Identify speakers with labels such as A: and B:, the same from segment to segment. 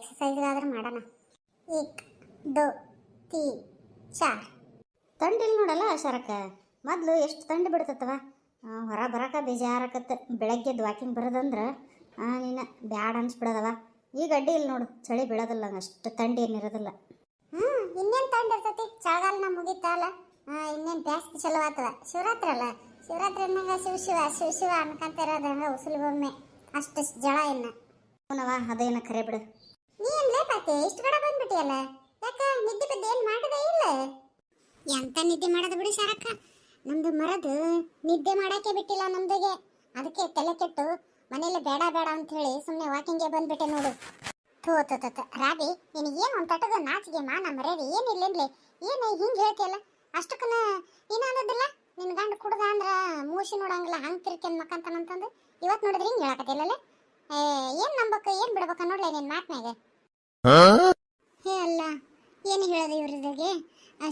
A: ಎಕ್ಸಸೈಸ್ಗಾದ್ರೂ ಮಾಡೋಣ. ಏಕ್ ದೋ ತೀ ಚಾರ್
B: ತಂಡಿಲ್ ನೋಡಲ್ಲ ಶರಕ ಮೊದಲು ಎಷ್ಟು ತಂಡ ಬಿಡ್ತತ್ತವ? ಹೊರ ಬರಕ ಬೇಜಾರಕತ್ತೆ. ಬೆಳಗ್ಗೆದ್ದು ವಾಕಿಂಗ್ ಬರೋದಂದ್ರೆ ನೀನು ಬ್ಯಾಡ ಅನ್ಸ್ಬಿಡದವ. ಈಗ ಅಡ್ಡಿ ಇಲ್ಲಿ ನೋಡು ಚಳಿ ಬೀಳೋದಿಲ್ಲ ಅಷ್ಟು ತಂಡಿ ಏನಿರೋದಿಲ್ಲ
A: ಹ್ಞೂ ಇನ್ನೇನು ತಂಡ ಇರ್ತೈತಿ? ಚಳಿಗಾಲನ ಮುಗಿತಲ್ಲ? ಇನ್ನೇನು ಬ್ಯಾಸ್ಗೆ ಚಲೋ ಆಗ್ತದ ಶಿವರಾತ್ರಿ ಅಲ್ಲ? ಶಿವರಾತ್ರಿ ಅನ್ನಂಗ ಶಿವ ಶಿವ ಶಿವ ಶಿವ ಅನ್ಕಂತ ಇರೋದಂಗ ಉಸುಲು ಬೊಮ್ಮೆ ಅಷ್ಟು ಜಳ ಇನ್ನ.
B: ಅವನವ ಅದೇನ ಕರೆ ಬಿಡು.
A: ನೀ ಏನ್ ಲೇಪಾತಿ ಇಷ್ಟು ಬೇಡ ಬಂದ್ಬಿಟ್ಟಿಯಲ್ಲ? ಯಾಕ, ನಿದ್ದೆ ಬಿದ್ದು ಏನ್ ಮಾಡದೇ ಇಲ್ಲ? ಎಂತ ನಿದ್ದೆ ಮಾಡೋದು ಬಿಡು ಶಾರಕ್ಕ. ನಮ್ದು ಮರದು ನಿದ್ದೆ ಮಾಡಕ್ಕೆ ಬಿಟ್ಟಿಲ್ಲ ನಮ್ದಿಗೆ. ಅದಕ್ಕೆ ತಲೆ ಕೆಟ್ಟು ಮನೇಲಿ ಬೇಡ ಬೇಡ ಅಂತ ಹೇಳಿ ಸುಮ್ಮನೆ ವಾಕಿಂಗ್ಗೆ ಬಂದ್ಬಿಟ್ಟೆ ನೋಡು. ಥೋ ತೋ ತೋ. ರಾಬಿ ನಿನಗೆ ಏನು ಒಂದು ತಟದ ನಾಚಿಗೆ ಮಾನ, ಮರ್ಯಾದೆ ಏನಿಲ್ಲೇನ್ಲಿ ಏನು ಹಿಂಗೆ ಹೇಳ್ತಿಯಲ್ಲ? ಅಷ್ಟಕ್ಕನ ಅನ್ನೋದಿಲ್ಲ. ನಿನ್ನ ಗಂಡ ಕುಡ್ದ ಅಂದ್ರೆ ಮೂಸಿ ನೋಡಂಗಿಲ್ಲ, ಹಂಗೆ ತಿರ್ಕೆನ್ ಮಕ್ಕಂತಾನಂತಂದು ಇವತ್ತು ನೋಡಿದ್ರೆ ಹಿಂಗೆ ಹೇಳಕತ್ತಿಲ್ಲಲ್ಲ ಏನು ನಂಬಕ್ಕ ಏನು ಬಿಡ್ಬೇಕ ನೋಡ್ಲೆ ನಿನ್ನ ಮಾತ್ನಾಗ ಹೇ? ಅಲ್ಲ, ಏನು ಹೇಳೋದು ಇವ್ರದಗೆ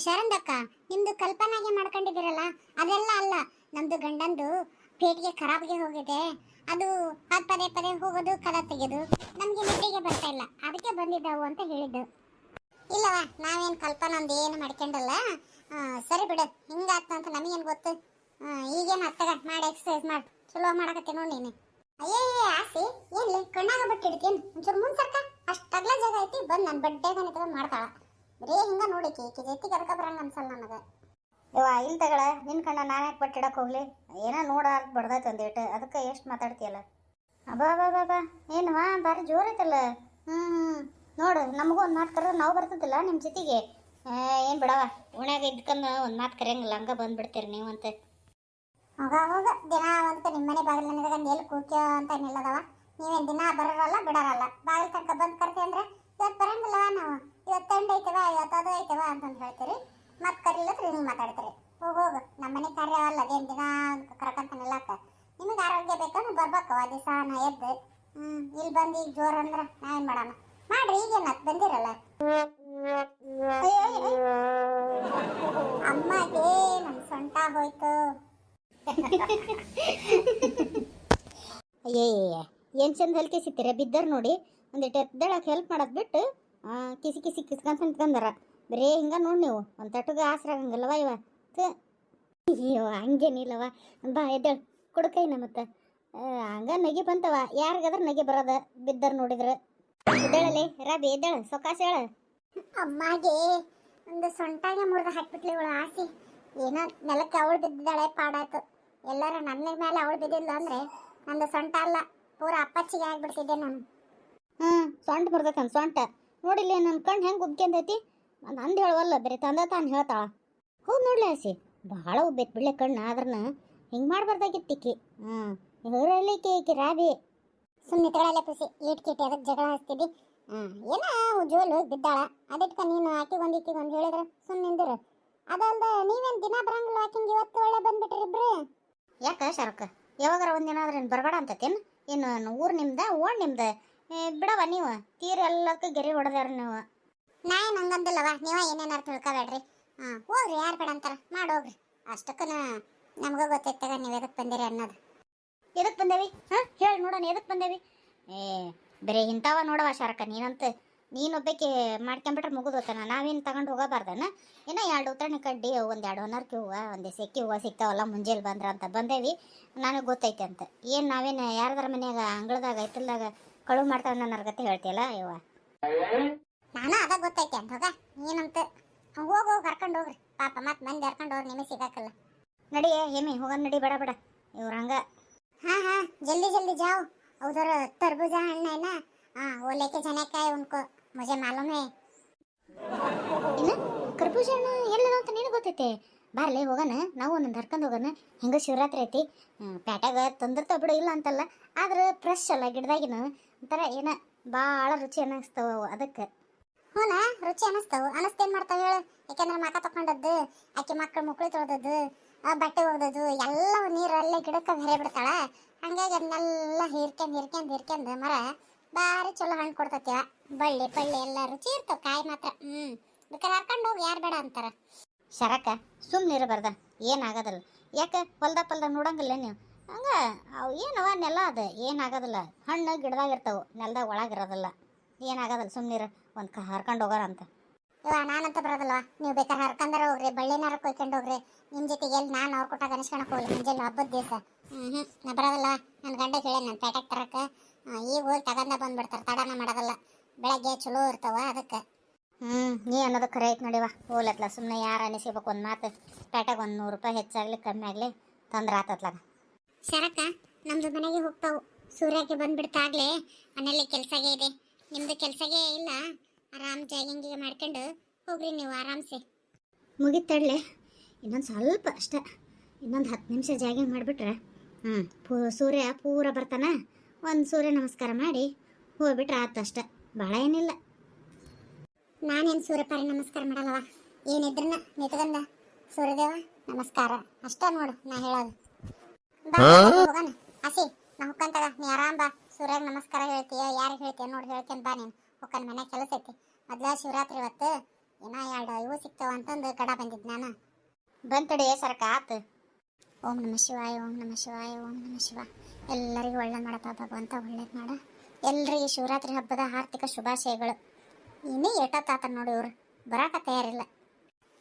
A: ಶರಂದಕ್ಕ ನಿಮ್ದು ಕಲ್ಪನಾಗೆ ಮಾಡ್ಕೊಂಡಿದ್ದೀರಲ್ಲ? ಅದೆಲ್ಲ ಅಲ್ಲ, ನಮ್ದು ಗಂಡಂದು ಪೇಟಿಗೆ ಖರಾಬ್ಗೆ ಹೋಗಿದೆ. ಅದು ಅದ್ ಪದೇ ಪದೇ ಹೋಗೋದು, ಕದ ತೆಗೆದು ನಮ್ಗೆ ನಿದ್ದೆಗೆ ಬರ್ತಾ ಇಲ್ಲ. ಅದಕ್ಕೆ ಬಂದಿದ್ದಾವು ಅಂತ ಹೇಳಿದ್ದು. ಇಲ್ಲವ, ನಾವೇನ್ ಕಲ್ಪನಾ ಒಂದು ಏನು ಮಾಡ್ಕೊಂಡಲ್ಲ? ಸರಿ ಬಿಡು ಹಿಂಗಾಗ್ತ ಅಂತ ನಮಗೇನು ಗೊತ್ತು? ಈಗೇನು ಹತ್ತಗ ಮಾಡಿ ಎಕ್ಸಸೈಸ್ ಮಾಡಿ. ಚಲೋ ಮಾಡಕತ್ತಿ ನೋಡಿ ನೀನು. ಅಯ್ಯೇ ಆಸಿ ಏನ್ಲಿ ಕಣ್ಣಾಗ ಬಟ್ಟೆ ಇಡ್ತೀನಿ ಒಂಚೂರು ಮುಂದೆ ಸರ್ಕ ಅಷ್ಟು ಅಗಲ ಜಾಗ ಐತಿ ಬಂದು ನನ್ನ ಬಡ್ಡೆಗ ನಿಂತ್ಕೊಂಡು ಮಾಡ್ತಾಳ ಬರೀ ಹಿಂಗ ನೋಡಿಕಿ ಈಕಿ ಜೊತೆಗೆ ಅದಕ್ಕೆ ಬರಂಗ ಅನ್ಸಲ್ಲ ನನಗೆ?
B: ಇವ ಇಲ್ಲಿ ತಗಳ ನಿನ್ನ ಕಣ್ಣ ನಾನು ಯಾಕೆ ಬಟ್ಟಿಡಕ್ಕೆ ಹೋಗ್ಲಿ ಏನೋ ನೋಡ ಬಡ್ದೈತೆ ಒಂದೇಟು ಅದಕ್ಕೆ ಎಷ್ಟು ಮಾತಾಡ್ತೀಯಲ್ಲ? ಅಬ್ಬಾ ಬಾ ಬಾ ಏನುವಾ ಏನವಾ ಭಾರಿ ಜೋರೈತಲ್ಲ ಹ್ಞೂ ಹ್ಞೂ ನೋಡು, ನಮಗೂ ಒಂದು ಮಾತು ಕರೆದ್ರೆ ನಾವು ಬರ್ತದಿಲ್ಲ ನಿಮ್ಮ ಜೊತೆಗೆ. ಏನು ಬಿಡವ? ಉಣ್ಯಾಗ ಇದ್ಕಂದು ಒಂದು ಮಾತು ಕರೆಯಂಗಿಲ್ಲ, ಹಂಗೆ ಬಂದ್ಬಿಡ್ತೀರಿ ನೀವು ಅಂತ.
A: ಹೋಗ ದಿನ ಅಂತ ನಿಮ್ಮ ಮನೆ ಬಾಗಿಲು ನನಗೆ ಎಲ್ಲಿ ಕೂತ್ಯೋ ಅಂತ ನಿಲ್ಲದವ. ನೀವೇನು ದಿನ ಬರೋರಲ್ಲ, ಬಿಡೋರಲ್ಲ. ಬಾಗಿಲು ತನಕ ಬಂದು ಕರ್ತೀವಿ ಅಂದ್ರೆ ಇವತ್ತು ಬರಂಗಿಲ್ಲವ ನಾವು. ಇವತ್ತು ತಂಡ ಐತವ ಇವತ್ತು ಅದು ಅಂತಂದು ಹೇಳ್ತೀರಿ. ಮತ್ತೆ ಕರೀಲತ್ರ ಹಿಂಗೆ ಮಾತಾಡ್ತೀರಿ. ಹೋಗ, ಹೋಗು. ನಮ್ಮ ಮನೆ ಕಾರ್ಯವಲ್ಲ ಅದೇನು ದಿನ ಕರ್ಕಂತ ನಿಲ್ಲಕ್ಕ. ನಿಮಗೆ ಆರೋಗ್ಯ ಬೇಕಂದ್ರೆ ಬರ್ಬೇಕು. ಆ ದಿವಸ ನಾ ಎದ್ದು ಹ್ಞೂ ಇಲ್ಲಿ ಬಂದು ಈಗ ಜೋರು ಅಂದ್ರೆ ನಾವೇನು ಮಾಡೋಣ? ಮಾಡ್ರಿ, ಈಗೇನು ಬಂದಿರಲ್ಲ. ಅಮ್ಮಗೆ ನಮ್ಮ ಸೊಂಟ ಹೋಯ್ತು.
B: ಅಯ್ಯಯ್ಯ ಏನು ಚಂದ ಹಲ್ ಕಿಸಿತೀರ? ಬಿದ್ದರ್ ನೋಡಿ. ಒಂದಿಟ್ಟು ಎದ್ದೇಳಕ್ಕೆ ಹೆಲ್ಪ್ ಮಾಡೋದು ಬಿಟ್ಟು ಕಿಸಿ ಕಿಸಿ ಕಿಸ್ಕೊಂತ ನಿಂತ್ಕೊಂಡಾರ ಬರೀ ಹಿಂಗ ನೋಡಿ ನೀವು. ಒಂದು ತಟಗ ಆಸರಾಗಂಗಿಲ್ಲವ ಇವ. ಥ. ಅಯ್ಯೋ, ಹಂಗೇನಿಲ್ಲವ. ಬಾ, ಎದ್ದೇಳು. ಕುಡ್ಕೈ ಮತ್ತೆ. ಹಂಗ ನಗಿ ಬಂತವ. ಯಾರಿಗಾದ್ರ ನಗಿ ಬರೋದ ಬಿದ್ದರ್ ನೋಡಿದ್ರ. ಎದ್ದೇಳಲಿ, ರಾಬಿ, ಎದ್ದೇಳು. ಸೊಕಾಸ ಹೇಳ.
A: ಅಮ್ಮಗೆ ಒಂದು ಸೊಂಟಾಗೆ ಮುರಿದು ಹಾಕ್ಬಿಟ್ಲಿ ಇವಳು ಆಸಿ. ಏನೋ ನೆಲಕ್ಕೆ ಅವಳು ಬಿದ್ದಾಳೆ ಪಾಡಾಯ್ತು ಎಲ್ಲರ ನನ್ನ ಮೇಲೆ ಅವಳು ಬಿದ್ದಿಲ್ಲ ಅಂದ್ರೆ ನಂದು ಸೊಂಟ ಅಲ್ಲ ಪೂರ ಅಪ್ಪಚ್ಚಿಗೆ ಆಗ್ಬಿಡ್ತಿದ್ದೆ ನಾನು.
B: ಹ್ಞೂ ಸೊಂಟ ಬರ್ತೈತೆ ಸೊಂಟ ನೋಡಿಲ್ಲ ನನ್ನ ಕಣ್ಣು ಹೆಂಗೆ ಉಬ್ಕೊಂಡೈತಿ ನಂದು ಹೇಳವಲ್ಲ ಬರೀ ತಂದ ತಾನು ಹೇಳ್ತಾಳ. ಹೌದು ನೋಡ್ಲಿ ಆಸಿ ಭಾಳ ಉಬ್ಬಿ ಬಿಡ್ಲೆ ಕಣ್ಣು ಆದ್ರನ ಹಿಂಗೆ ಮಾಡಬಾರ್ದಾಗಿತ್ತಿಕ್ಕಿ ಹ್ಞೂ ಇವರಲ್ಲಿ ಈಕಿ ರಾಬಿ.
A: ಸುಮ್ಮನೆ ತಗೊಳ್ಳಲ್ಲ ಪುಸಿ ಏಟ್ ಕಿಟಿ ಅದಕ್ಕೆ ಜಗಳ ಹಚ್ತಿದ್ದಿ ಹಾಂ ಏನೋ ಜೋಲು ಬಿದ್ದಾಳ. ಅದಕ್ಕೆ ನೀನು ಆಕಿ ಒಂದು ಈಕಿಗೆ ಒಂದು ಹೇಳಿದ್ರೆ ಸುಮ್ಮನೆ ನಿಂದಿರು. ಅದಲ್ದ ನೀವೇನು ದಿನ ಬರಂಗಿಲ್ಲ ವಾಕಿಂಗ್ ಇವತ್ತು ಒಳ್ಳೆ ಬಂದ್ಬಿಟ್ರಿ ಇಬ್ರು?
B: ಯಾಕೆ ಶರಕ ಯಾವಾಗಾರ ಒಂದಿನ ಆದ್ರೆ ಏನು ಬರಬೇಡ ಅಂತತೇನು ಇನ್ನು ಊರು ನಿಮ್ದ ಓಣ್ ನಿಮ್ದ. ಬಿಡವ ನೀವು. ತೀರ ಎಲ್ಲದಕ್ಕೂ ಗೆರೆ ಹೊಡೆದಾರ ನೀವು.
A: ನಾ ಏನು ಹಂಗಂದಿಲ್ಲವ ನೀವ ಏನೇನಾರು ತಿಳ್ಕೊಬೇಡ್ರಿ. ಹಾಂ ಹೋಗ್ರಿ ಯಾರು ಬೇಡ ಅಂತಾರ. ಮಾಡೋಗ್ರಿ ಅಷ್ಟಕ್ಕನ ನಮಗೂ ಗೊತ್ತೈತಾಗ ನೀವು ಎದಕ್ಕೆ ಬಂದಿರಿ ಅನ್ನೋದು.
B: ಎದಕ್ಕೆ ಬಂದೇವಿ? ಹಾಂ? ಹೇಳಿ ನೋಡೋಣ ಎದಕ್ಕೆ ಬಂದೇವಿ? ಏ ಬರೀ ಇಂಥವ ನೋಡವ ಶಾರಕ ನೀನಂತ ನೀನೊಬ್ಬಕ್ಕೆ ಮಾಡ್ಕೊಂಬಿಟ್ರೆ ಮುಗಿದೋತನ ನಾವೇನು ತಗೊಂಡು ಹೋಗಬಾರ್ದನ? ಇನ್ನ ಎರಡು ಉತ್ತರಣಿ ಕಡ್ಡಿ ಒಂದು ಎರಡು ಹೊನರ್ಕಿ ಹೂವು ಒಂದು ಸೆಕ್ಕಿ ಹೂವು ಸಿಗ್ತಾವಲ್ಲ ಮುಂಜಾನೆ ಬಂದ್ರ ಅಂತ ಬಂದೇವಿ. ನನಗೆ ಗೊತ್ತೈತೆ ಅಂತ. ಏನ್ ನಾವೇನು ಯಾರದ್ರ ಮನೆಯಾಗ ಅಂಗಳದಾಗ ಐತಿಲ್ದಾಗ ಕಳುವು ಮಾಡ್ತಾವ ನನ್ನ ಅರ್ಗತ್ತೆ ಹೇಳ್ತೀಯಲ್ಲ ಇವ
A: ನಾನು ಅದ ಗೊತ್ತೈತೆ ಅಂತ ಹೋಗ ಏನಂತ ಹೋಗಿ ಹೋಗಿ ಕರ್ಕೊಂಡು ಹೋಗ್ರಿ. ಪಾಪ ಮತ್ತೆ ಮಂದಿ ಹರ್ಕೊಂಡು ಹೋಗಿ ನಿಮಗೆ ಸಿಗಾಕಲ್ಲ.
B: ನಡಿ ಹೇಮಿ ಹೋಗನ್ ನಡಿ ಬೇಡ ಬೇಡ. ಇವ್ರ ಹಂಗ.
A: ಹಾ ಹಾ ಜಲ್ದಿ ಜಲ್ದಿ ಜಾವ್. ಅವರ ತರ್ಬೂಜ ಹಣ್ಣೇನ ಹಾಂ ಓಲೇಕೆ ಜನಕಾಯಿ ಉಣ್ಕೋ. ಮುಜೆ ಮಾಲೂಮೆ
B: ಏನು ಕರ್ಬೂಜ ಹಣ್ಣು ಎಲ್ಲದ ಅಂತ ನಿನಗೆ ಗೊತ್ತೈತೆ? ಬಾರ್ಲೆ ಹೋಗೋಣ, ನಾವು ಒಂದೊಂದು ಹರ್ಕೊಂಡು ಹೋಗೋಣ. ಹಿಂಗೆ ಶಿವರಾತ್ರಿ ಐತಿ. ಪ್ಯಾಟ್ಯಾಗ ತಂದಿರ್ತಾವ ಬಿಡು, ಇಲ್ಲ ಅಂತಲ್ಲ. ಆದ್ರೆ ಫ್ರೆಶ್ ಅಲ್ಲ ಗಿಡದಾಗಿನ. ಒಂಥರ ಏನ ಭಾಳ ರುಚಿ ಅನ್ನಿಸ್ತಾವ ಅದಕ್ಕೆ.
A: ಹೋನ, ರುಚಿ ಅನ್ನಿಸ್ತಾವು. ಅನ್ನಿಸ್ತೇನು ಮಾಡ್ತಾವೆ ಹೇಳು? ಯಾಕೆಂದ್ರೆ ಮಕ ತಕೊಂಡದ್ದು ಆಕೆ ಮಕ್ಕಳು ಮುಕ್ಕಳು ತೊಳೆದದ್ದು ಬಟ್ಟೆ ಒಗ್ದದ್ದು ಎಲ್ಲ ನೀರಲ್ಲೇ ಗಿಡಕ್ಕೆ ಬೇರೆ ಬಿಡ್ತಾಳೆ. ಹಂಗಾಗಿ ಅದನ್ನೆಲ್ಲ ಹೀರ್ಕೊಂಡು ಹೀರ್ಕೊಂಡು ಹೀರ್ಕೊಂಡು ಮರ ಭಾರಿ ಚಲೋ ಹಣ್ಣು ಕೊಡ್ತತಿವ ಬಳ್ಳಿ ಪಳ್ಳಿ ಎಲ್ಲ ರುಚಿ ಇರ್ತಾವ ಕಾಯಿ ಮಾತ್ರ. ಹ್ಮ್ ಬೇಕಾದ್ರೆ ಹರ್ಕೊಂಡು ಹೋಗಿ ಯಾರು ಬೇಡ ಅಂತಾರ.
B: ಶರಕ ಸುಮ್ಮನೆ ಇರಬಾರ್ದ ಏನಾಗೋದಿಲ್ಲ. ಯಾಕೆ ಹೊಲ್ದ ಪಲ್ದ ನೋಡಂಗಿಲ್ಲ ನೀವು? ಹಂಗ ಅವು ಏನವ ನೆಲ ಅದು ಏನಾಗೋದಿಲ್ಲ. ಹಣ್ಣು ಗಿಡದಾಗ ಇರ್ತಾವು ನೆಲದಾಗ ಒಳಗಿರೋದಿಲ್ಲ ಏನಾಗೋದಿಲ್ಲ ಸುಮ್ಮನಿರ ಒಂದು ಕ ಹರ್ಕೊಂಡು ಹೋಗೋರ ಅಂತ.
A: ಇವ ನಾನಂತ ಬರೋದಲ್ವಾ ನೀವು ಬೇಕಾದ್ರೆ ಹರ್ಕಂದ್ರೆ ಹೋಗ್ರಿ ಬಳ್ಳಿನಾರ ಕೊಯ್ಕೊಂಡು ಹೋಗ್ರಿ. ನಿಮ್ಮ ಜೊತೆಗೆ ಎಲ್ಲಿ ನಾನು ಅವ್ರ ಕೊಟ್ಟಾಗ ಅನಿಸ್ಕೊಳಕ್ ಹೋಗ್ಲಿ ಮುಂಜಾನೆ ಹಬ್ಬದ ದಿವಸ. ಹ್ಞೂ ಹ್ಞೂ ನಾ ಬರೋದಲ್ಲ ನನ್ನ ಗಂಡ ಹೇಳಿ ನಾನು ಪೇಟೆಗೆ ತರಕ್ಕೆ ಈಗ ಹೋಗಿ ತಗೊಂಡ ಬಂದ್ಬಿಡ್ತಾರೆ ತಡನ ಮಾಡೋದಲ್ಲ. ಬೆಳಗ್ಗೆ ಚಲೋ ಇರ್ತಾವ ಅದಕ್ಕೆ.
B: ಹ್ಞೂ ನೀ ಅನ್ನೋದು ಖರೆ ಐತೆ ನೋಡಿವ. ಹೋಲತ್ಲ ಸುಮ್ಮನೆ ಯಾರು ಅನಿಸಿಬೇಕು ಒಂದು ಮಾತು. ಪೇಟೆಗೆ ಒಂದು ನೂರು ರೂಪಾಯಿ ಹೆಚ್ಚಾಗಲಿ ಕಮ್ಮಿ ಆಗಲಿ ತೊಂದ್ರೆ ಆತತ್ಲಾಗ
A: ಶರಕ ನಮ್ದು ಮನೆಗೆ ಹೋಗ್ತಾವು. ಸೂರ್ಯಕ್ಕೆ ಬಂದ್ಬಿಡ್ತಾಗ್ಲೇ ಮನೇಲಿ ಕೆಲಸಗೆ ಇದೆ. ನಿಮ್ದು ಕೆಲಸಗೆ ಇಲ್ಲ? ಆರಾಮ್ ಜಾಗಿಂಗ್ ಮಾಡ್ಕೊಂಡು ಹೋಗ್ರಿ ನೀವು ಆರಾಮ್ಸೆ.
B: ಮುಗಿತಡ್ಲೆ ಇನ್ನೊಂದು ಸ್ವಲ್ಪ ಅಷ್ಟೇ. ಇನ್ನೊಂದು ಹತ್ತು ನಿಮಿಷ ಜಾಗಿಂಗ್ ಮಾಡಿಬಿಟ್ರೆ ಹ್ಞೂ ಪೂ ಸೂರ್ಯ ಪೂರ ಬರ್ತಾನೆ. ಒಂದು ಸೂರ್ಯ ನಮಸ್ಕಾರ ಮಾಡಿ ಹೋಗ್ಬಿಟ್ರೆ ಆತು ಅಷ್ಟೆ. ಭಾಳ ಏನಿಲ್ಲ.
A: ನಾನೇನು ಸೂರ್ಯಪಾರಿ ನಮಸ್ಕಾರ ಮಾಡಲ್ಲವ? ಏನಿದ್ರನ್ನ ನಿತ್ಕಂದ ಸೂರ್ಯದೇವ ನಮಸ್ಕಾರ. ಅಷ್ಟೇ ನೋಡು ನಾ ಹೇಳೋದು. ಹೋಗೋಣ. ಹಸಿ ನಾ ಹೊಕ್ಕಂತಾಗ. ನೀ ಆರಾಮ್ ಬಾ. ಸೂರ್ಯಗೆ ನಮಸ್ಕಾರ ಹೇಳ್ತೀಯ ಯಾರು ಹೇಳ್ತೀಯ ನೋಡಿ ಹೇಳ್ತೇನೆ ಬಾ ನೀನು. ಹುಕ್ಕನ ಮನೆ ಕೆಲಸ ಐತಿ. ಮೊದ್ಲ ಶಿವರಾತ್ರಿ ಇವತ್ತು ಏನ ಎರಡು ಇವು ಸಿಗ್ತಾವ ಅಂತಂದು ಕಡ ಬಂದಿದ್ದು ನಾನು.
B: ಬಂತಡಿ ಸರ್ಕ ಆತು.
A: ಓಂ ನಮ ಶಿವಾಯ ಓಂ ನಮ ಶಿವಾಯ ಓಂ ನಮ ಶಿವ ಎಲ್ಲರಿಗೂ ಒಳ್ಳೆ ಮಾಡಪ್ಪ ಭಗವಂತ ಒಳ್ಳೇದು ಮಾಡ. ಎಲ್ರಿಗೂ ಶಿವರಾತ್ರಿ ಹಬ್ಬದ ಆರ್ಥಿಕ ಶುಭಾಶಯಗಳು. ಇನ್ನೇ ಏಟತ್ತಾತ ನೋಡಿ ಇವ್ರು. ಬರಾಕ ತಯಾರಿಲ್ಲ.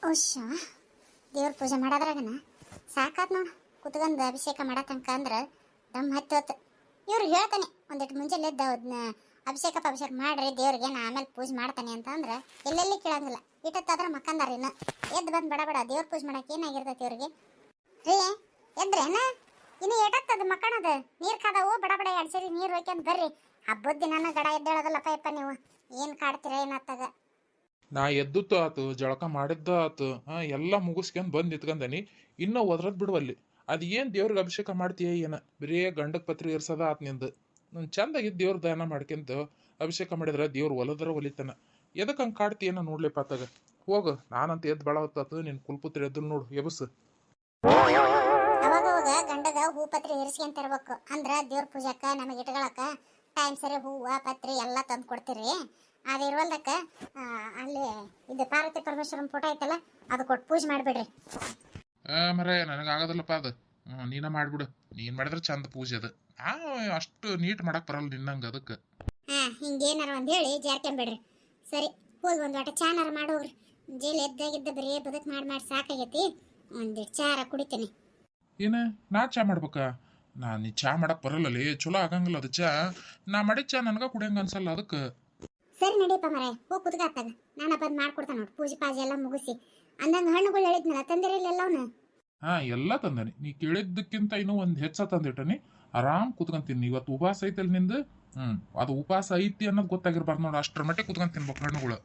A: ಓಶ ದೇವ್ರ ಪೂಜೆ ಮಾಡೋದ್ರಾಗನ? ಸಾಕಾತ್ ನೋಡು. ಕುತ್ಕೊಂಡು ಅಭಿಷೇಕ ಮಾಡಕ್ಕಂಕ ಅಂದ್ರೆ ದಮ್ ಹತ್ತೋತ್. ಇವ್ರು ಹೇಳ್ತಾನೆ ಒಂದಿಟ್ಟು ಮುಂಜಾನೆ ಎದ್ದು ಅದನ್ನ ಅಭಿಷೇಕ ಅಭಿಷೇಕ ಮಾಡ್ರಿ, ದೇವ್ರಿಗೆ ನಾ ಆಮೇಲೆ ಪೂಜೆ ಮಾಡ್ತಾನೆ ಅಂತ ಅಂದ್ರೆ ಎಲ್ಲೆಲ್ಲಿ ಕೇಳಂಗಿಲ್ಲ. ಇಟ್ಟತ್ತಾದ್ರೆ ಮಕ್ಕಂದಾರ ಇನ್ನು. ಎದ್ದು ಬಂದು ಬಡ ಬಡ, ದೇವ್ರ ಪೂಜೆ ಮಾಡಕ್ಕೆ ಏನಾಗಿರ್ತೈತಿ ಇವ್ರಿಗೆ? ರೀ, ಎದ್ರೇನ? ಇನ್ನು ಎಟತ್ತದ ಮಕ್ಕಣದ ನೀರು ಕಾದವು, ಬಡ ಬಡ ಎರಡ್ ಸರಿ ನೀರ್ ಹೋಯ್ಕೊಂಡ್ ಬರ್ರಿ. ಹಬ್ಬದ ದಿನ ಗಡ ಎದ್ದೇಳೋದಲ್ಲಪ್ಪ ಯಪ್ಪ ನೀವು. ಏನ್ ಕಾಡ್ತೀರ ಏನಾಗ್ತದ
C: ನಾ ಎದ್ದುತ್ತು ಆತು ಜಳಕ ಮಾಡಿದ್ದ ಆತು ಹಾ ಎಲ್ಲ ಮುಗಿಸ್ಕೊಂಡ್ ಬಂದ್ ನಿತ್ಕೊಂಡನಿ. ಇನ್ನೂ ಒದ್ರದ್ ಬಿಡುವಲ್ಲಿ ಅದ್ ಏನ್ ದೇವ್ರಿಗೆ ಅಭಿಷೇಕ ಮಾಡ್ತೀಯ ಏನ? ಬರೀ ಗಂಡಕ್ ಪತ್ರಿ ಇರ್ಸದ ಆತ್ನಿಂದ. ನನ್ ಚಂದಾಗಿ ದೇವ್ರ ದಾನ ಮಾಡ್ಕೊಂತ ಅಭಿಷೇಕ ಮಾಡಿದ್ರ ದೇವ್ರ ಒಲದ್ರ ಒಲಿತಾನ. ಎದಕ್ ಹಂಗ್ ಕಾಡ್ತೀಯನ ನೋಡ್ಲಿ ಪಾತಾಗ ಹೋಗು ನಾನಂತ ಎದ್ ಬಾಳ ಹೊತ್ತಾತು ನಿನ್ ಕುಲ್ಪುತ್ರಿ ಎದ್ದು ನೋಡು ಎಬಸ್.
A: ಅವಾಗ ಗಂಡಗ ಹೂ ಪತ್ರಿ ಇರಿಸ್ಕೊಂತ ಇರ್ಬೇಕು ಅಂದ್ರ ದೇವ್ರ ಪೂಜಾಕ ನಮಗೆ ಇಟ್ಕೊಳಕ ಟೈಮ್ ಸರಿ ಹೂವು ಪತ್ರಿ ಎಲ್ಲ ತಂದು ಕೊಡ್ತೀರಿ. ಅದು ಇರುವಲ್ದಕ್ಕೆ ಅಲ್ಲಿ ಇದು ಪಾರ್ವತಿ ಪರಮೇಶ್ವರನ ಫೋಟೋ ಐತಲ್ಲ ಅದು ಕೊಟ್ಟು ಪೂಜೆ ಮಾಡಿಬಿಡ್ರಿ.
C: ಮರ ನನಗೆ ಆಗೋದಿಲ್ಲಪ್ಪ ಅದು ನೀನ ಮಾಡ್ಬಿಡು. ನೀನ್ ಮಾಡಿದ್ರೆ ಚಂದ ಪೂಜೆ ಅದು. ನಾ ಅಷ್ಟು ನೀಟ್ ಮಾಡಕ್ ಬರಲ್ಲ ನಿನ್ನಂಗ ಅದಕ್ಕೆ.
A: ಹಾ ಹಿಂಗೇನಾರ ಒಂದ್ ಹೇಳಿ ಜಾರ್ಕೊಂಬಿಡ್ರಿ ಸರಿ ಹೋಗಿ ಒಂದ್ ವಾಟ ಚಾನಾರ ಮಾಡೋಗ್ರಿ ಜೈಲ್ ಎದ್ದಾಗಿದ್ದ ಬರೀ ಬದುಕ್ ಮಾಡಿ ಮಾಡಿ ಸಾಕಾಗೈತಿ. ಒಂದ್ ಚಾರ ಕುಡಿತೀನಿ.
C: ಏನ ನಾ ಚಾ ಮಾಡ್ಬೇಕಾ? ನಾ ನೀ ಚಾ ಮಾಡಕ್ ಬರಲ್ಲಲ್ಲಿ ಚಲೋ ಆಗಂಗಿಲ್ಲ ಅದು ಚಾ. ನಾ ಮಾಡಿದ ಚಾ ನನಗ ಕುಡಿಯಂಗ ಅನ್ಸಲ್ಲ ಅದಕ್ಕೆ.
A: ಸರಿ ನಡೀಪ ಮರೆ ಹೋಗಿ ಕುತ್ಕಾತಾಗ ನಾನು ಅಪ್ಪ ಮಾಡ್ಕೊಡ್ತಾನೆ ನೋಡಿ ಪೂಜೆ ಪಾಜೆ ಎಲ್ಲ ಮುಗಿಸಿ. ಅಂದಂಗ ಹಣ್ಣುಗಳು ಹೇಳಿದ್ನಲ್ಲ ತಂದಿರಲಿಲ್ಲ ಎಲ್ಲವನ್ನ
C: ಹಾ ಎಲ್ಲ ತಂದನಿ. ನೀ ಕೇಳಿದ್ದಕ್ಕಿಂತ ಇನ್ನೂ ಒಂದು ಹೆಚ್ಚ ತಂದಿಟ್ಟನಿ. ಆರಾಮ್ ಕುತ್ಕಂತೀನಿ ಇವತ್ತು ಉಪವಾಸ ಐತಲ್ ನಿಂದು? ಹ್ಮ್ ಅದು ಉಪವಾಸ ಐತಿ ಅನ್ನೋದು ಗೊತ್ತಾಗಿರ್ಬಾರ್ದು ನೋಡು. ಅಷ್ಟರ ಮಟ್ಟಿಗೆ ಕುತ್ಕೊಂಡ್ ತಿನ್ಬೇಕು ಹಣ್ಣುಗಳು.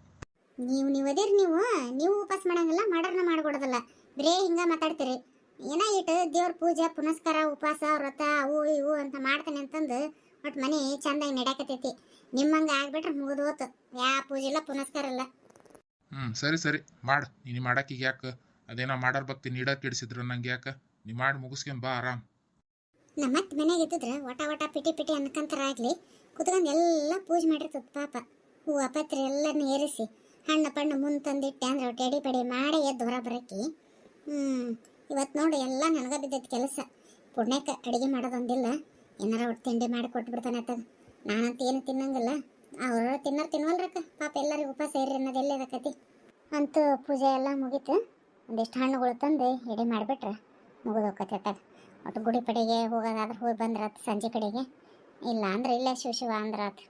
A: ನೀವು ನೀವು ಅದಿರಿ ನೀವು. ನೀವು ಉಪವಾಸ ಮಾಡಂಗಿಲ್ಲ ಮಾಡರ್ನ ಮಾಡ್ಕೊಡೋದಲ್ಲ. ಬರೇ ಹಿಂಗ ಮಾತಾಡ್ತೀರಿ. ಏನ ಇಟ್ಟು ದೇವ್ರ ಪೂಜೆ ಪುನಸ್ಕಾರ ಉಪವಾಸ ವ್ರತ ಅವು ಇವು ಅಂತ ಮಾಡ್ತಾನೆ ಅಂತಂದು ಒಟ್ಟು ಮನೆ ಚಂದಾಗಿ ನಡ್ಯಾಕತೈತಿ. ನಿಮ್ಮಂಗೆ ಆಗ್ಬಿಟ್ರೆ ಮುಗಿದೋತು. ಯಾ ಪೂಜೆ ಇಲ್ಲ ಪುನಸ್ಕಾರ ಇಲ್ಲ.
C: ಹ್ಞೂ ಸರಿ ಸರಿ. ಮಾಡು. ನೀನು ಮಾಡೋಕೆ ಈಗ ಯಾಕ ಅದೇನೋ ಮಾಡೋರ ಭಕ್ತಿ ನೀಡಕ್ಕೆ ಇಡಿಸಿದ್ರು ನಂಗೆ ಯಾಕೆ? ನೀ ಮಾಡಿ ಮುಗಿಸ್ಕೊಂಡ್ ಬಾ ಆರಾಮ್.
A: ನಮ್ಮ ಮತ್ತೆ ಮನೆಗೆ ಇದ್ದಿದ್ರೆ ಒಟ ಒಟ ಪಿಟಿ ಪಿಟಿ ಅನ್ಕಂತರಾಗ್ಲಿ ಕುತ್ಕೊಂಡು ಎಲ್ಲ ಪೂಜೆ ಮಾಡಿರ್ತದ ಪಾಪ. ಹೂ ಅಪತ್ರ ಎಲ್ಲನೂ ಏರಿಸಿ ಹಣ್ಣು ಪಣ್ಣು ಮುಂದೆ ತಂದಿಟ್ಟೆ ಅಂದ್ರೆ ಟೆಡಿ ಪಡಿ ಮಾಡಿ ಎದ್ದು ಹೊರ ಬರಕಿ ಹ್ಞೂ ಇವತ್ತು ನೋಡಿ ಎಲ್ಲ ನನಗೆ ಬಿದ್ದೈತೆ ಕೆಲಸ. ಪುಣ್ಯಕ್ಕೆ ಅಡುಗೆ ಮಾಡೋದೊಂದಿಲ್ಲ. ಏನಾರ ಒಟ್ಟು ತಿಂಡಿ ಮಾಡಿ ಕೊಟ್ಬಿಡ್ತಾನೆ ಅತ್ತದ ನಾನಂತ ಏನು ತಿನ್ನಂಗಿಲ್ಲ. ಅವ್ರ ತಿನ್ನೋರು ತಿನ್ವಲ್ರಕ್ಕ. ಪಾಪ ಎಲ್ಲರಿಗೂ ಉಪವಾಸ ಇರ್ರಿ ಅನ್ನೋದು ಎಲ್ಲೇ ಅಂತೂ ಪೂಜೆ ಎಲ್ಲ ಮುಗೀತು. ಒಂದಿಷ್ಟು ಹಣ್ಣುಗಳು ತಂದು ಎಡೆ ಮಾಡಿಬಿಟ್ರೆ. ಮುಗಿದು ಹೋಗತ್ತೆ ಆತದ ಒಟ್ಟು ಗುಡಿ ಪಡೆಗೆ ಹೋಗೋದಾದ್ರೆ ಹೋಗಿ ಬಂದ್ರಾತ್ ಸಂಜೆ ಕಡೆಗೆ. ಇಲ್ಲ ಅಂದ್ರೆ ಇಲ್ಲೇ ಶಿವ ಶಿವ ಅಂದ್ರಾತ್.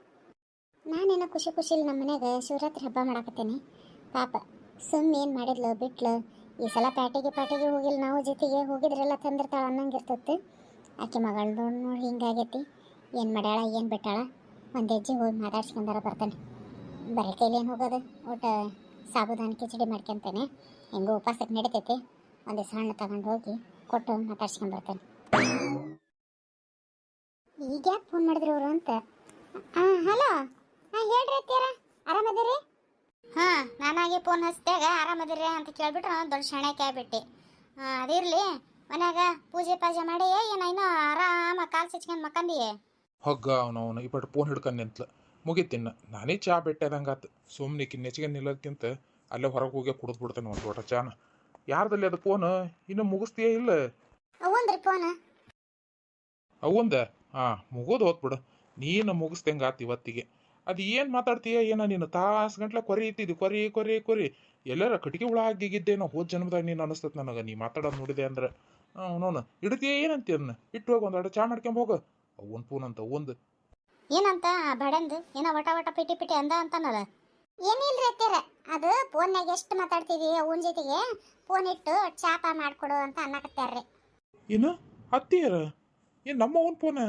A: ನಾನೇನೋ ಖುಷಿ ಖುಷಿಲಿ ನಮ್ಮ ಮನೆಗೆ ಶಿವರಾತ್ರಿ ಹಬ್ಬ ಮಾಡಾಕತ್ತೇನೆ. ಪಾಪ ಸುಮ್ಮ ಏನು ಮಾಡಿದ್ಲು, ಬಿಟ್ಲು ಈ ಸಲ ಪ್ಯಾಟಿಗೆ ಪ್ಯಾಟಿಗೆ ಹೋಗಿಲ್ಲ, ನಾವು ಜೊತೆಗೆ ಹೋಗಿದ್ರೆಲ್ಲ ತಂದಿರ್ತಾಳೆ ಅನ್ನಂಗೆ ಇರ್ತೈತಿ ಆಕೆ ಮಗಳು ನೋಡಿ ಹಿಂಗಾಗೈತಿ. ಏನು ಮಾಡ್ಯಾಳ, ಏನು ಬಿಟ್ಟಾಳ? ಒಂದು ಹೆಜ್ಜೆ ಹೋಗಿ ಮಾತಾಡ್ಸ್ಕೊಂಡಾರ ಬರ್ತಾನೆ. ಬರೀ ಕೈಲಿ ಏನು ಹೋಗೋದು? ಊಟ ಸಾಬುದಾನ ಕಿಚಡಿ ಮಾಡ್ಕೊಂತೇನೆ. ಹೆಂಗೋ ಉಪವಾಸಕ್ಕೆ ನಡಿತೈತಿ. ಒಂದು ಸಣ್ಣ ತಗೊಂಡು ಹೋಗಿ ಕೊಟ್ಟು ಮಾತಾಡ್ಸ್ಕೊಂಡು ಬರ್ತಾನೆ. ಈಗ ಯಾಕೆ ಫೋನ್ ಮಾಡಿದ್ರು ಅವರು ಅಂತ? ಹಾಂ ಹಲೋ? ಹಾಂ ಹೇಳ್ರಿ ಅತ್ತೀರ ಆರಾಮದಿರಿ?
B: ಹಾ ನಾನಾಗೆ ಫೋನ್ ಹಚ್ಚಿದಾಗ ಆರಾಮದಿರಿ ಅಂತ ಕೇಳ್ಬಿಟ್ರೆ ದೊಡ್ಡ ಶಾಣೆಕೆ ಆಗ್ಬಿಟ್ಟೆ. ಅದಿರ್ಲಿ ಮನ್ಯಾಗ ಪೂಜೆ ಪಾಜೆ ಮಾಡಿ ಏನ ಇನ್ನೂ ಆರಾಮ ಕಾಲ್ ಸಿಚ್ಕೊಂಡ್ ಮಕ್ಕಂದಿಯೇ?
C: ಹಗ್ಗ ಅವನವನು ಇಪ್ಪಟ್ಟು ಫೋನ್ ಹಿಡ್ಕೊಂಡು ನಿಂತ್ಲ. ಮುಗಿತಿನ್ನ ನಾನೇ ಚಾ ಬೆಟ್ಟದಂಗಾತು ಸುಮ್ಮನೆ ನೆಚ್ಚಿಗೆ ನಿಲ್ಲೋದ್ಕಿಂತ ಅಲ್ಲೇ ಹೊರಗೆ ಹೋಗಿ ಕುಡಿದು ಬಿಡ್ತೇನೆ ಒಂದು ಲೋಟ ಚಾನ. ಯಾರ್ದಲ್ಲಿ ಅದು ಫೋನ್ ಇನ್ನು ಮುಗಿಸ್ತೀಯ ಇಲ್ಲ?
A: ಅವನ್ರಿ ಫೋನ್
C: ಅವಂದ? ಹಾ ಮುಗೋದು ಹೋಗ್ಬಿಡು. ನೀನು ಮುಗಿಸ್ದಂಗೆ ಆತು ಇವತ್ತಿಗೆ. ಅದು ಏನು ಮಾತಾಡ್ತೀಯ? ಏನೋ ನೀನು ತಾಸು ಗಂಟ್ಲೆ ಕೊರಿ ಕೊರಿ ಕೊರಿ ಕೊರಿ. ಎಲ್ಲರ ಕಟ್ಟಿಗೆ ಹುಳ ಆಗಿಗಿದ್ದೇನೋ ಹೋದ ಜನ್ಮದಾಗ ನೀನು ಅನಿಸ್ತದೆ ನನಗೆ. ನೀ ಮಾತಾಡೋದು ನೋಡಿದೆ ಅಂದ್ರೆ. ಅವನವನು ಇಡ್ತೀಯ ಏನಂತೀಯ ಅದನ್ನ? ಇಟ್ಟು ಹೋಗಿ ಒಂದು ಚಾ ಮಾಡ್ಕೊಂಬ ಹೋಗು. ಒಂದು ಫೋನ್ ಅಂತ ಒಂದು.
B: ಏನಂತ ಬಡಂದು? ಏನೋ ವಟ ವಟ ಪಿಟಿ ಪಿಟಿ ಅಂದ ಅಂತಾನಲ್ಲ.
A: ಏನಿಲ್ರಿ ಅತ್ತೀರ ಅದು ಫೋನ್ನಾಗ ಎಷ್ಟು ಮಾತಾಡ್ತೀವಿ ಅವನ ಜೊತೆಗೆ? ಫೋನ್ ಇಟ್ಟು ಚಾಪ ಮಾಡ್ಕೊಡು ಅಂತ ಅನ್ನಕತ್ತಾರ್ರಿ
C: ಏನು? ಹತ್ತಿಯರ ಏನು ನಮ್ಮ ಓನ್ ಫೋನ್?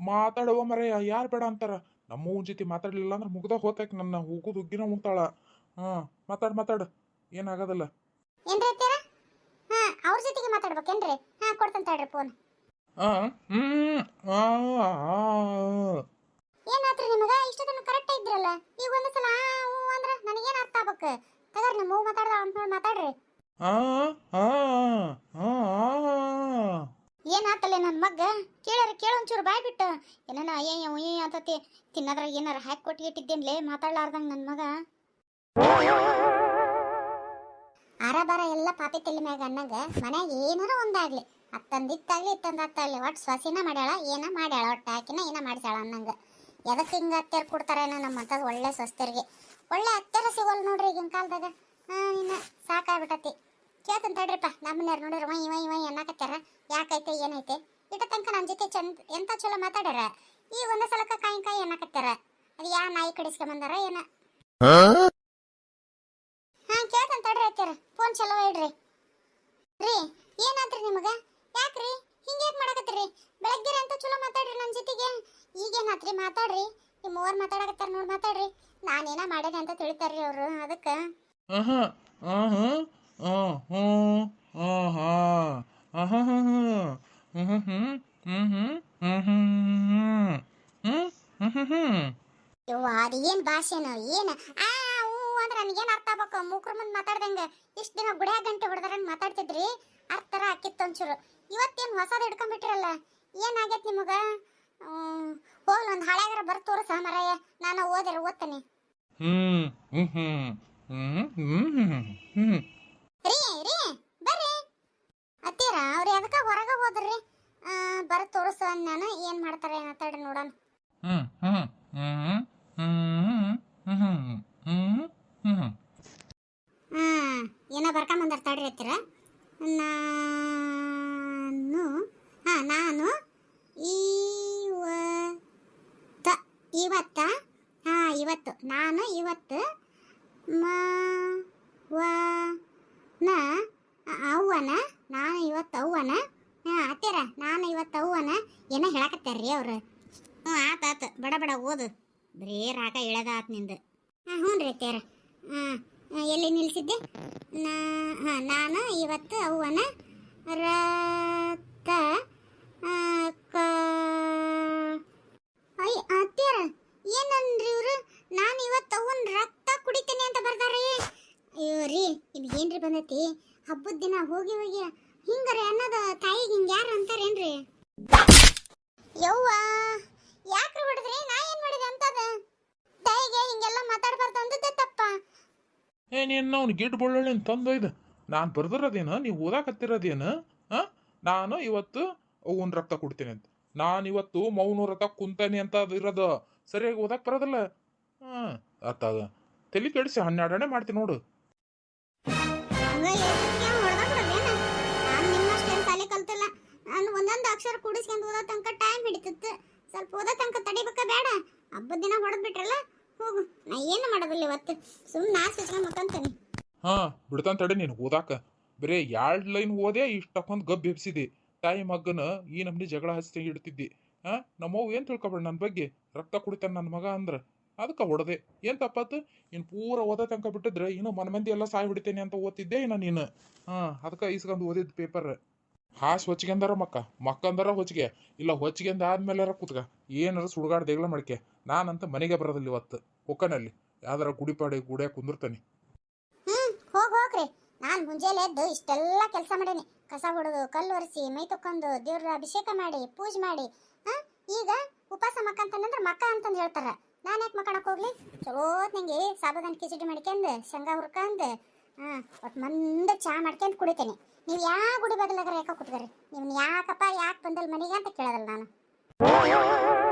C: ಮಾತಾಡುವ ಮರ ಯಾರು ಬೇಡ ಅಂತಾರ? ನಮ್ಮ ಅವನ ಜೊತೆ ಮಾತಾಡ್ಲಿಲ್ಲ ಅಂದ್ರೆ ಮುಗ್ದ ಹೋತಾಕ ನನ್ನ ಹೋಗುದು ಉಗ್ಗಿನ ಉಂಟಾಳ ಹಾ ಮಾತಾಡ್ ಮಾತಾಡು. ಏನಾಗದಲ್ಲ
A: ಏನ್ರಿ ಅತ್ತೀರ ಹಾ ಅವ್ರ ಜೊತೆಗೆ ಮಾತಾಡ್ಬೇಕೇನ್ರಿ ಹಾ ಕೊಡ್ತಂತ ಹೇಳ್ರಿ ಫೋನ್
C: ಹಾಂ ಹ್ಞೂ
A: ಏನಾತ್ರಿ ನಿಮಗ? ಇಷ್ಟು ದಿನ ಕರೆಕ್ಟ್ ಇದ್ರಲ್ಲ? ಈಗ ಒಂದ್ಸಲ ಆ ಹ್ಞೂ ಅಂದ್ರ ನನಗೇನ್ ಅರ್ಥ ಆಗ್ಬೇಕು? ತಗರ್ ನಿಮ್ಮ ಮಾತಾಡ್ದ ಅಂತ ಮಾತಾಡ್ರಿ.
C: ಹಾಂ ಹಾಂ ಹಾಂ
B: ಏನಾತಲ್ಲ ನನ್ನ ಮಗ್ಗ? ಕೇಳಾರ ಕೇಳ ಒಂಚೂರು ಬಾಯ್ ಬಿಟ್ಟು. ಏನಾನ ಅಯ್ಯ ಉಯ್ಯ ಅಂತತಿ. ತಿನ್ನದ್ರ ಏನಾರ ಹಾಕಿ ಕೊಟ್ಟು ಇಟ್ಟಿದ್ದೇನ್ಲೇ? ಮಾತಾಡ್ಲಾರ್ದಂಗ ನನ್ನ ಮಗ.
A: ಆರಾಬಾರ ಎಲ್ಲ ಪಾಪಿ ತಲೆ ಮ್ಯಾಗ ಅನ್ನಂಗ. ಮನ್ಯಾಗ ಏನಾರ ಒಂದಾಗ್ಲಿ. ಅತ್ತಂದಿತ್ತಾಗ್ಲಿ ಇತ್ತಂದ ಅತ್ತಾಗ್ಲಿ ಒಟ್ಟು ಸೊಸಿನ ಮಾಡ್ಯಾಳ, ಏನ ಮಾಡ್ಯಾಳ? ಒಟ್ಟು ಹಾಕಿನ ಏನ ಮಾಡ್ಸ್ಯಾಳ ಅನ್ನಂಗ. ಎದಕ್ಕೆ ಹಿಂಗ ಅತ್ತೆರ್ ಕೊಡ್ತಾರೇನೋ ನಮ್ಮಂಥದ್ದು ಒಳ್ಳೆ ಸ್ವಸ್ಥರಿಗೆ. ಒಳ್ಳೆ ಅತ್ತೆರ ಸಿಗೋಲ್ ನೋಡ್ರಿ ಈಗಿನ ಕಾಲದಾಗ. ಹಾ ಇನ್ನ ಸಾಕಾಗ್ಬಿಟ್ಟತಿ ಕೇಳ್ತಂತ ತಡ್ರಿಪ್ಪ ನಮ್ಮನ್ಯಾರು ನೋಡಿದ್ರೆ ವೈ ವೈ ವೈ ಅನ್ನಕತ್ತಾರ ಯಾಕೈತೆ, ಏನೈತೆ? ಇಟ ತನಕ ನನ್ನ ಜೊತೆ ಚಂದ, ಎಂತ ಚಲೋ ಮಾತಾಡ್ಯಾರ? ಈ ಒಂದ ಸಲಕ್ಕ ಕಾಯಿ ಕಾಯಿ ಅನ್ನಕತ್ತಾರ ಅದು ಯಾ ನಾಯಿ ಕಡಿಸ್ಕೊಂಬಂದಾರ, ಏನ? ಹಾ, ಕೇಳ್ತಂತ ತಡ್ರಿ ಅತ್ತಾರ ಫೋನ್ ಚಲೋ ಇಡ್ರಿ. ರೀ, ಏನಾತ್ರಿ ನಿಮಗ? ಯಾಕ್ರಿ? ಹಿಂಗ್ಯಾಕ್ ಮಾಡಕತ್ತೀರಿ? ಬೆಳಗ್ಗೆ ಅಂತ ಚಲೋ ಮಾತಾಡ್ರಿ ನನ್ನ ಜೊತೆಗೆ? ಈಗೇನಾತ್ರಿ ಮಾತಾಡ್ರಿ? ನಿಮ್ಮ ಓವರ್ ಮಾತಾಡಕತ್ತಾರ ನೋಡಿ ಮಾತಾಡ್ರಿ. ನಾನೇನ ಮಾಡೇನೆ ಅಂತ ತಿಳಿತಾರ್ರಿ ಅವರು, ಅದಕ್ಕೆ.
C: ಆಹಾ ಆಹಾ
A: ಅದೇನ್ ಭಾಷೆನ ಏನ ಆ ಅಂದ್ರ ನನಗೇನ್ ಅರ್ಥ ಆಗ್ಬೇಕು ಮೂಕ್ರ ಮುಂದ್ ಮಾತಾಡ್ದಂಗ ಇಷ್ಟ ದಿನ ಗುಡ್ಯಾಗ ಗಂಟೆ ಹೊಡೆದ್ರ ಮಾತಾಡ್ತಿದ್ರಿ ಅರ್ಥರ ಆಕಿತ್ತು ಒಂಚೂರು ಇವತ್ತೇನ್ ಹೊಸದ ಹಿಡ್ಕೊಂಡ್ಬಿಟ್ರಲ್ಲ ಏನಾಗೈತ್ ನಿಮಗ ಹೋಲ್ ಒಂದ್ ಹಾಳ್ಯಾಗರ ಬರ್ ತೋರಿಸ ಮರಯ್ಯ ನಾನು ಓದಿರ ಓದ್ತೇನೆ
C: ಹ್ಮ್ ಹ್ಮ್ ಹ್ಮ್ ಹ್ಮ್ ಹ್ಮ್ ಹ್ಮ್ ಹ್ಮ್
A: ರೀ ರೀ ಬರ್ರಿ. ಅತ್ತೀರ ಅವ್ರು ಅದಕ್ಕೆ ಹೊರಗೆ ಹೋದ್ರಿ? ಬರ ತೋರಿಸ ನಾನು ಏನು ಮಾಡ್ತಾರೆ ಏನತ್ತಾಡ ನೋಡೋಣ. ಹ್ಞೂ ಏನೋ ಬರ್ಕೊಂಬಂದಾರ ತಡ್ರಿ ಅತ್ತೀರ. ನಾ ಹೇಳಕತ್ತಾರ್ರಿ ಅವ್ರು. ಹ್ಞೂ, ಆತ ಆತ. ಬಡ ಬಡ, ಓದು. ಬರೀ ರಾಕ ಇಳದ ಆತ್ ನಿಂದು. ಹಾಂ, ಹ್ಞೂ ರೀ ತೇರ ಹಾಂ ಎಲ್ಲಿ ನಿಲ್ಲಿಸಿದ್ದೆ ನಾ, ಹಾಂ, ನಾನು, ಇವತ್ತು ಅವ್ವನ ರತ ಅಯ್ಯ ಅತ್ತೀರ ಏನನ್ರಿ ಇವರು? ನಾನು ಇವತ್ತು ಅವನ ರಕ್ತ ಕುಡಿತೇನೆ ಅಂತ ಬರ್ದಾರೆ ಅಯ್ಯೋ ರೀ ಇದು ಏನ್ರಿ ಬಂದೈತಿ? ಹಬ್ಬದ ದಿನ ಹೋಗಿ ಹೋಗಿ ಹಿಂಗಾರೆ ಅನ್ನೋದು ತಾಯಿಗೆ ಹಿಂಗೆ ಯಾರು ಅಂತಾರೇನ್ರಿ? ಯವ್ವ, ಯಾಕ್ರಿ ಹೊಡೆದ್ರಿ? ನಾ ಏನ್ ಮಾಡಿದೆ ಅಂತದ? ತಾಯಿಗೆ ಹಿಂಗೆಲ್ಲ ಮಾತಾಡಬಾರ್ದು ಅಂದದ್ದೆ ತಪ್ಪ.
C: ಏ, ನೀನು ಅವ್ನು ಗಿಡ್ ಬಳ್ಳೊಳ್ಳಿ ತಂದೊಯ್ದು ನಾನು ಬರ್ದಿರೋದೇನು? ನೀವು ಓದಾಕತ್ತಿರೋದೇನು? ಹಾಂ ನಾನು ಇವತ್ತು ಅವನ ರಕ್ತ ಕೊಡ್ತೀನಿ ಅಂತ. ನಾನು ಇವತ್ತು ಮೌನ ರಕ್ತ ಕುಂತಾನೆ ಅಂತ ಅದು ಇರೋದು. ಸರಿಯಾಗಿ ಓದಕ್ಕೆ ಬರೋದಿಲ್ಲ. ಹಾಂ ಅತ್ತಾಗ ತಲೆ ಕೆಡಿಸಿ ಹನ್ನೆರಡನೇ ಮಾಡ್ತೀನಿ ನೋಡು.
A: ಅಕ್ಷರ ಕೂಡಿಸ್ಕೊಂಡು ಓದೋ ತನಕ ಟೈಮ್ ಹಿಡಿತಿತ್ತು ಸ್ವಲ್ಪ ಓದೋ ತನಕ ತಡಿಬೇಕ ಬೇಡ. ಹಬ್ಬದ ದಿನ ಹೊಡೆದ್ ಬಿಟ್ರಲ್ಲ, ಹೋಗು. ನಾ ಏನು ಮಾಡೋದಿಲ್ಲ ಇವತ್ತು. ಸುಮ್ಮನೆ ನಾ ಸುಚ್ಕೊಂಡ್ ಮಕ್ಕಂತೀನಿ
C: ಹಾ, ಬಿಡ್ತಾನ ತಡೆ ನೀನು ಓದಾಕ. ಬರೇ ಎರಡು ಲೈನ್ ಓದೇ ಇಷ್ಟಕ್ಕೊಂದು ಗಬ್ಬ ಎಬ್ಸಿದಿ. ತಾಯಿ ಮಗನ ಈ ನಮ್ನಿ ಜಗಳ ಹಚ್ಚಿ ಇಡ್ತಿದ್ದಿ ಹಾ ನಮ್ಮವ್ ಏನು ತಿಳ್ಕೊಬೇಡ ನನ್ನ ಬಗ್ಗೆ? ರಕ್ತ ಕುಡಿತಾನೆ ನನ್ನ ಮಗ ಅಂದ್ರೆ. ಅದಕ್ಕೆ ಹೊಡೆದೆ ಏನು ತಪ್ಪಾತು? ಇನ್ನು ಪೂರ ಓದೋ ತನಕ ಬಿಟ್ಟಿದ್ರೆ ಇನ್ನು ಮನ ಮಂದಿ ಎಲ್ಲ ಸಾಯ್ ಬಿಡ್ತೇನೆ ಅಂತ ಓದ್ತಿದ್ದೆ ಇನ್ನ ನೀನು. ಹಾಂ ಅದಕ್ಕೆ ಇಸ್ಕೊಂಡು ಓದಿದ್ದು ಪೇಪರ್ ಹಾಸ್ ಹೊಚ್ಕೊಂಡಾರ ಮಕ್ಕ. ಮಕ್ಕಂದಾರ ಹೊಚ್ಗೆ. ಇಲ್ಲ ಹೊಚ್ಕೊಂಡ್ ಆದ್ಮೇಲಾರ ಕೂತ್ಕ. ಏನಾರ ಸುಡ್ಗಾಡ್ ದೇಗ್ಲ ಮಡಿಕೆ. ನಾನಂತ ಮನೆಗೆ ಬರೋದಿಲ್ಲ ಇವತ್ತು. ಒಕ್ಕನಲ್ಲಿ. ಯಾವ್ದಾರ ಗುಡಿಪಾಡಿ ಗುಡಿಯ ಕುಂದಿರ್ತಾನೆ.
A: ಹ್ಮ್, ಹೋಗ್, ಹೋಗ್ರಿ. ನಾನ್ ಮುಂಜಾನೆ ಎದ್ದು ಇಷ್ಟೆಲ್ಲ ಕೆಲಸ ಮಾಡೇನಿ. ಕಸ ಹೊಡೆದು, ಕಲ್ಲು ಒರೆಸಿ, ಮೈ ತಕ್ಕೊಂಡು ದೇವ್ರ ಅಭಿಷೇಕ ಮಾಡಿ, ಪೂಜೆ ಮಾಡಿ. ಈಗ ಮಕ್ಕ ಅಂತಂದ್ರೆ ಮಕ್ಕ ಅಂತಂದು ಹೇಳ್ತಾರ. ನಾನು ಯಾಕೆ ಮಕ್ಕಣಕ್ಕೆ ಹೋಗ್ಲಿ? ಚಲೋ ನಂಗೆ. ಸಾಬಗಾನ್ ಕಿಚಡಿ ಮಾಡ್ಕೊಂಡು ಶೇಂಗಾ ಹುರ್ಕೊಂಡು ಹಾ ಒಟ್ಟು ಮಂದ ಚಾ ಮಾಡ್ಕೊಂಡು ಕುಡಿತೇನೆ. ನೀವು ಯಾವ ಗುಡಿ ಬಾಗಿಲಾಗ ಯಾಕೆ ಕುಟ್ಕರಿ ನೀವು ಯಾಕಪ್ಪ ಯಾಕೆ ಬಂದಲ್ ಮನೆಗೆ ಅಂತ ಕೇಳೋದಲ್ಲ ನಾನು.
C: ಹ್ಞೂ